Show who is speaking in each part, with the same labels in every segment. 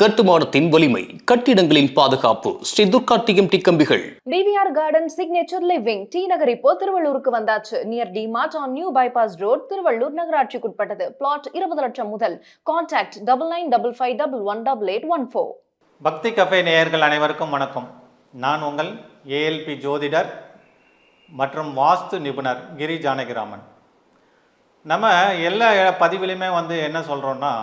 Speaker 1: கட்டுமானத்தின் வலிமை கட்டிடங்களின் பாதுகாப்பு ஸ்ரீ துர்கா டிஎம்டி கம்பிகள்.
Speaker 2: TVR garden signature living T Nagar இப்போ திருவள்ளூருக்கு வந்தாச்சு. Near D mart on new bypass road Thiruvallur நகராட்சிக்குட்பட்டது. Plot இருபது லட்சம் முதல். Contact double nine double five double one double eight one four
Speaker 3: Bhakti cafe நேயர்கள் அனைவருக்கும் வணக்கம். நான் உங்கள் ஏஎல்பி ஜோதிடர் மற்றும் வாஸ்து நிபுணர் கிரி ஜானகிராமன். நம்ம எல்லா பதிவிலையுமே வந்து என்ன சொல்கிறோன்னா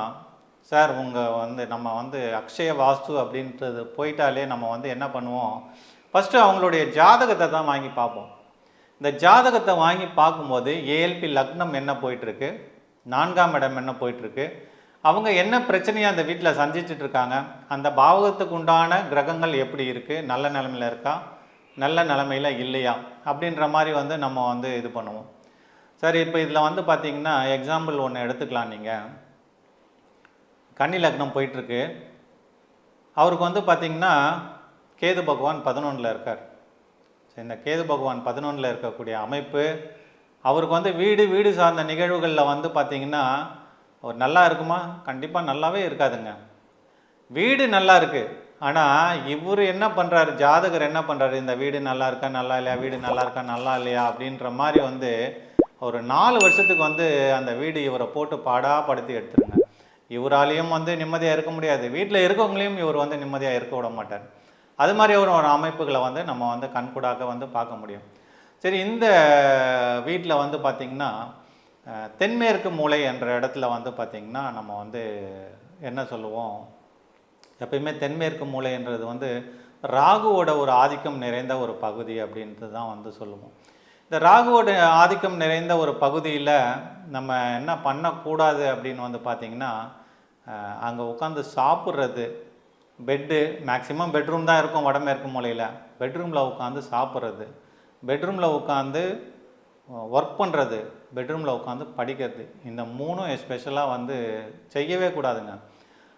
Speaker 3: சார் உங்கள் வந்து நம்ம வந்து அக்ஷய வாஸ்து அப்படின்றது போயிட்டாலே நம்ம வந்து என்ன பண்ணுவோம்? ஃபஸ்ட்டு அவங்களுடைய ஜாதகத்தை தான் வாங்கி பார்ப்போம். இந்த ஜாதகத்தை வாங்கி பார்க்கும்போது ஏஎல்பி லக்னம் என்ன போயிட்டுருக்கு? நான்காம் இடம் என்ன போயிட்டுருக்கு? அவங்க என்ன பிரச்சனையை அந்த வீட்டில் சந்திச்சுட்டு இருக்காங்க? அந்த பாவகத்துக்கு உண்டான கிரகங்கள் எப்படி இருக்குது நல்ல நிலமையில இருக்கா? நல்ல நிலமையில் இல்லையா? அப்படின்ற மாதிரி வந்து நம்ம வந்து இது பண்ணுவோம். சரி இப்போ இதில் வந்து பார்த்திங்கன்னா எக்ஸாம்பிள் ஒன்று எடுத்துக்கலாம் நீங்கள் கன்னி லக்னம் போயிட்டுருக்கு. அவருக்கு வந்து பார்த்திங்கன்னா கேது பகவான் பதினொன்றில் இருக்கார். சரி இந்த கேது பகவான் பதினொன்றில் இருக்கக்கூடிய அமைப்பு அவருக்கு வந்து வீடு வீடு சார்ந்த நிகழ்வுகளில் வந்து பார்த்தீங்கன்னா ஒரு நல்லா இருக்குமா? கண்டிப்பாக நல்லாவே இருக்காதுங்க. வீடு நல்லா இருக்குது ஆனால் இவர் என்ன பண்ணுறாரு ஜாதகர் என்ன பண்ணுறாரு இந்த வீடு நல்லா இருக்கா நல்லா இல்லையா? வீடு நல்லா இருக்கா நல்லா இல்லையா? அப்படின்ற மாதிரி வந்து ஒரு நாலு வருஷத்துக்கு வந்து அந்த வீடு இவரை போட்டு பாடா படுத்தி எடுத்துருங்க. இவராலையும் வந்து நிம்மதியாக இருக்க முடியாது. வீட்டில் இருக்கவங்களையும் இவர் வந்து நிம்மதியாக இருக்க விட மாட்டார். அது மாதிரி ஒரு ஒரு அமைப்புகளை வந்து நம்ம வந்து கண்கூடாக வந்து பார்க்க முடியும். சரி இந்த வீட்டில் வந்து பார்த்திங்கன்னா தென்மேற்கு மூலை என்ற இடத்துல வந்து பார்த்திங்கன்னா நம்ம வந்து என்ன சொல்லுவோம்? எப்பயுமே தென்மேற்கு மூலைன்றது வந்து ராகுவோட ஒரு ஆதிக்கம் நிறைந்த ஒரு பகுதி அப்படின்றது தான் வந்து சொல்லுவோம். இந்த ராகுவோட ஆதிக்கம் நிறைந்த ஒரு பகுதியில் நம்ம என்ன பண்ணக்கூடாது அப்படின்னு வந்து பார்த்திங்கன்னா அங்கே உட்காந்து சாப்பிட்றது பெட்டு மேக்ஸிமம் பெட்ரூம் தான் இருக்கும் வடமேற்கு மூலையில். பெட்ரூமில் உட்காந்து சாப்பிட்றது. பெட்ரூமில் உட்காந்து ஒர்க் பண்ணுறது பெட்ரூமில் உட்காந்து படிக்கிறது. இந்த மூணும் எஸ்பெஷலாக வந்து செய்யவே கூடாதுங்க.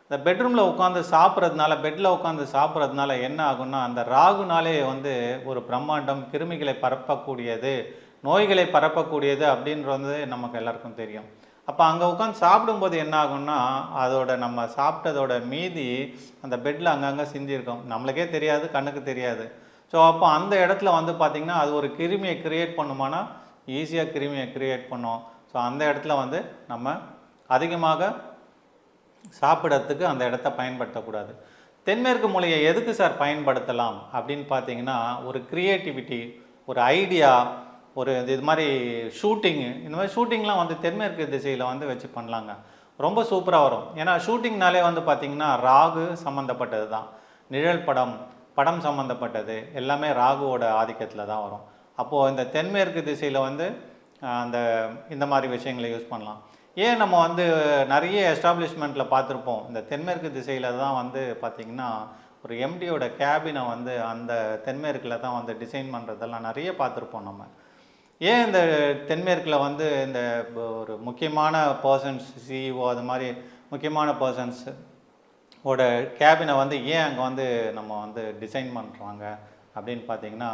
Speaker 3: இந்த பெட்ரூமில் உட்காந்து சாப்பிட்றதுனால பெட்டில் உட்காந்து சாப்பிட்றதுனால என்ன ஆகும்னா அந்த ராகுனாலே வந்து ஒரு பிரம்மாண்டம் கிருமிகளை பரப்பக்கூடியது நோய்களை பரப்பக்கூடியது அப்படின்றது நமக்கு எல்லாருக்கும் தெரியும். அப்போ அங்கே உட்காந்து சாப்பிடும்போது என்ன ஆகும்னா அதோட நம்ம சாப்பிட்டதோட மீதி அந்த பெட்டில் அங்கங்கே சிந்திருக்கும். நம்மளுக்கே தெரியாது கண்ணுக்கு தெரியாது. ஸோ அப்போ அந்த இடத்துல வந்து பார்த்திங்கன்னா அது ஒரு கிருமியை கிரியேட் பண்ணுமானா ஈஸியாக கிருமியை கிரியேட் பண்ணும். ஸோ அந்த இடத்துல வந்து நம்ம அதிகமாக சாப்பிடறதுக்கு அந்த இடத்த பயன்படுத்தக்கூடாது. தென்மேற்கு மூலையை எதுக்கு சார் பயன்படுத்தலாம்? அப்படின்னு பார்த்தீங்கன்னா ஒரு க்ரியேட்டிவிட்டி ஒரு ஐடியா ஒரு இது இது மாதிரி ஷூட்டிங்கு இந்த மாதிரி ஷூட்டிங்லாம் வந்து தென்மேற்கு திசையில் வந்து வச்சு பண்ணலாங்க. ரொம்ப சூப்பராக வரும். ஏன்னா ஷூட்டிங்னாலே வந்து பார்த்திங்கன்னா ராகு சம்மந்தப்பட்டது தான். நிழல் படம் படம் சம்மந்தப்பட்டது எல்லாமே ராகுவோட ஆதிக்கத்தில் தான் வரும். அப்போது இந்த தென்மேற்கு திசையில் வந்து அந்த இந்த மாதிரி விஷயங்களை யூஸ் பண்ணலாம். ஏன் நம்ம வந்து நிறைய எஸ்டாப்ளிஷ்மெண்ட்டில் பார்த்துருப்போம் இந்த தென்மேற்கு திசையில் தான் வந்து பார்த்திங்கன்னா ஒரு எம்டியோட கேபினை வந்து அந்த தென்மேற்கில் தான் வந்து டிசைன் பண்ணுறதெல்லாம் நிறைய பார்த்துருப்போம் நம்ம. ஏன் இந்த தென்மேற்கில் வந்து இந்த ஒரு முக்கியமான பர்சன்ஸ் சிஇஓ அது மாதிரி முக்கியமான பர்சன்ஸ் ஓட கேபினை வந்து ஏன் அங்கே வந்து நம்ம வந்து டிசைன் பண்ணுறாங்க அப்படின்னு பார்த்தீங்கன்னா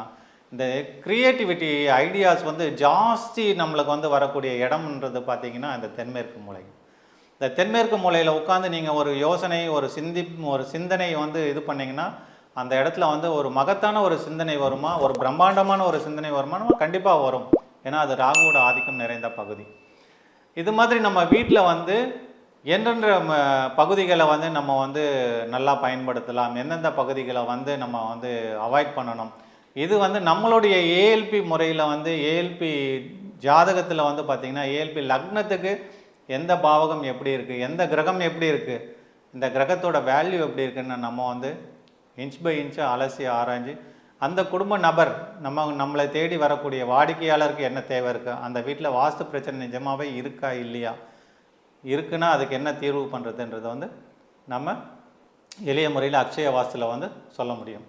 Speaker 3: இந்த க்ரியேட்டிவிட்டி ஐடியாஸ் வந்து ஜாஸ்தி நம்மளுக்கு வந்து வரக்கூடிய இடம்ன்றது பார்த்தீங்கன்னா இந்த தென்மேற்கு மூலை. இந்த தென்மேற்கு மூலையில் உட்காந்து நீங்கள் ஒரு யோசனை ஒரு சிந்தி ஒரு சிந்தனை வந்து இது பண்ணிங்கன்னா அந்த இடத்துல வந்து ஒரு மகத்தான ஒரு சிந்தனை வருமா? ஒரு பிரம்மாண்டமான ஒரு சிந்தனை வருமா? கண்டிப்பாக வரும். ஏன்னா அது ராகுவோட ஆதிக்கம் நிறைந்த பகுதி. இது மாதிரி நம்ம வீட்டில் வந்து எந்தெந்த பகுதிகளை வந்து நம்ம வந்து நல்லா பயன்படுத்தலாம். எந்தெந்த பகுதிகளை வந்து நம்ம வந்து அவாய்ட் பண்ணணும்? இது வந்து நம்மளுடைய ஏஎல்பி முறையில் வந்து ஏஎல்பி ஜாதகத்தில் வந்து பார்த்திங்கன்னா ஏஎல்பி லக்னத்துக்கு எந்த பாவகம் எப்படி இருக்குது எந்த கிரகம் எப்படி இருக்குது இந்த கிரகத்தோட வேல்யூ எப்படி இருக்குன்னு நம்ம வந்து இன்ச் பை இன்ச்சாக அலசி ஆராய்ஞ்சு அந்த குடும்ப நபர் நம்ம நம்மளை தேடி வரக்கூடிய வாடிக்கையாளருக்கு என்ன தேவை இருக்குது அந்த வீட்டில் வாஸ்து பிரச்சனை நிஜமாகவே இருக்கா இல்லையா? இருக்குன்னா அதுக்கு என்ன தீர்வு பண்ணுறதுன்றதை வந்து நம்ம எளிய முறையில் அக்ஷய வாஸ்துல வந்து சொல்ல முடியும்.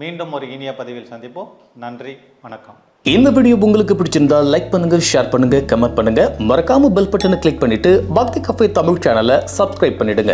Speaker 3: மீண்டும் ஒரு இனிய பதிவில் சந்திப்போம். நன்றி வணக்கம்.
Speaker 1: இந்த வீடியோ உங்களுக்கு பிடிச்சிருந்தா லைக் பண்ணுங்க ஷேர் பண்ணுங்க கமெண்ட் பண்ணுங்க. மறக்காம பெல் பட்டனை கிளிக் பண்ணிட்டு பக்தி கஃபே தமிழ் சேனலை சப்ஸ்கிரைப் பண்ணிடுங்க.